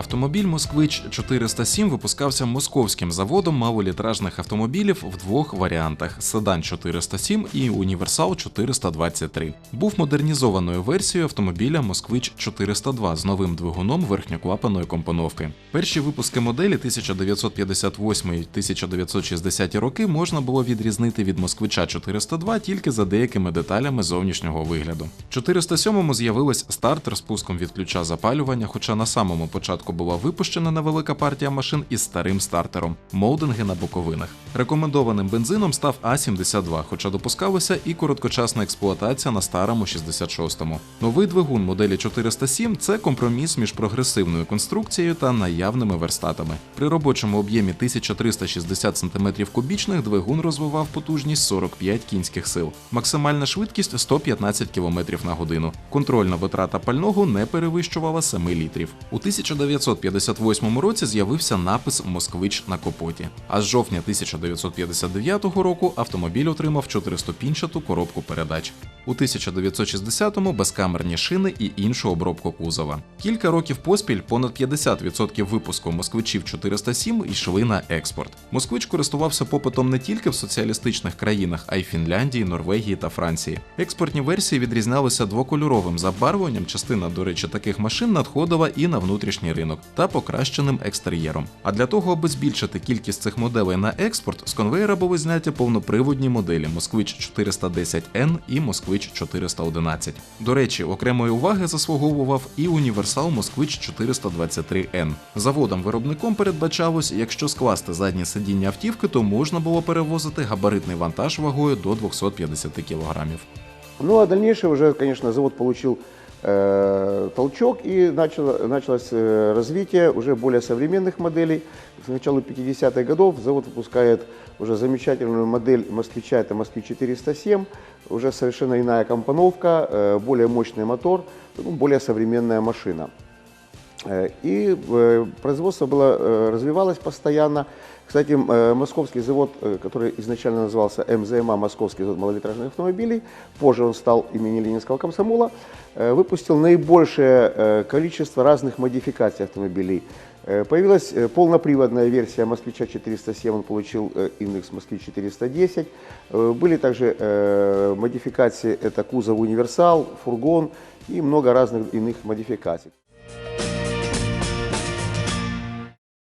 Автомобіль Москвич 407 випускався московським заводом малолітражних автомобілів в двох варіантах: седан 407 і універсал 423. Був модернізованою версією автомобіля Москвич 402 з новим двигуном верхньоклапаної компоновки. Перші випуски моделі 1958-1960 роки можна було відрізнити від Москвича 402 тільки за деякими деталями зовнішнього вигляду. 407-му з'явилась стартер з пуском від ключа запалювання, хоча на самому початку була випущена невелика партія машин із старим стартером, молдинги на боковинах. Рекомендованим бензином став А-72, хоча допускалася і короткочасна експлуатація на старому 66-му. Новий двигун моделі 407 це компроміс між прогресивною конструкцією та наявними верстатами. При робочому об'ємі 1360 см кубічних двигун розвивав потужність 45 кінських сил, максимальна швидкість 115 км на годину. Контрольна витрата пального не перевищувала 7 літрів. У 1958 році з'явився напис Москвич на капоті. А з жовтня 1959 року автомобіль отримав чотириступінчату коробку передач. У 1960-му безкамерні шини і іншу обробку кузова. Кілька років поспіль понад 50% випуску москвичів 407 йшли на експорт. Москвич користувався попитом не тільки в соціалістичних країнах, а й Фінляндії, Норвегії та Франції. Експортні версії відрізнялися двокольоровим забарвленням. Частина, до речі, таких машин надходила і на внутрішній ринок та покращеним екстер'єром. А для того, аби збільшити кількість цих моделей на експорт, з конвейера були зняті повноприводні моделі Москвич 410N і Москвич 411. До речі, окремої уваги заслуговував і універсал Москвич 423N. Заводом-виробником передбачалось, якщо скласти заднє сидіння автівки, то можна було перевозити габаритний вантаж вагою до 250 кілограмів. Ну а дальнейшее уже, конечно, завод получил толчок и начало, началось э, развитие уже более современных моделей. С начала 50-х годов завод выпускает уже замечательную модель москвича, это москвич 407, уже совершенно иная компоновка, э, более мощный мотор, ну, более современная машина. Э, И э, производство было, э, развивалось постоянно. Кстати, московский завод, который изначально назывался МЗМА, Московский завод малолитражных автомобилей, позже он стал имени Ленинского комсомола, выпустил наибольшее количество разных модификаций автомобилей. Появилась полноприводная версия «Москвича 407», он получил индекс «Москвич 410». Э, Были также модификации, это кузов «Универсал», «Фургон» и много разных иных модификаций.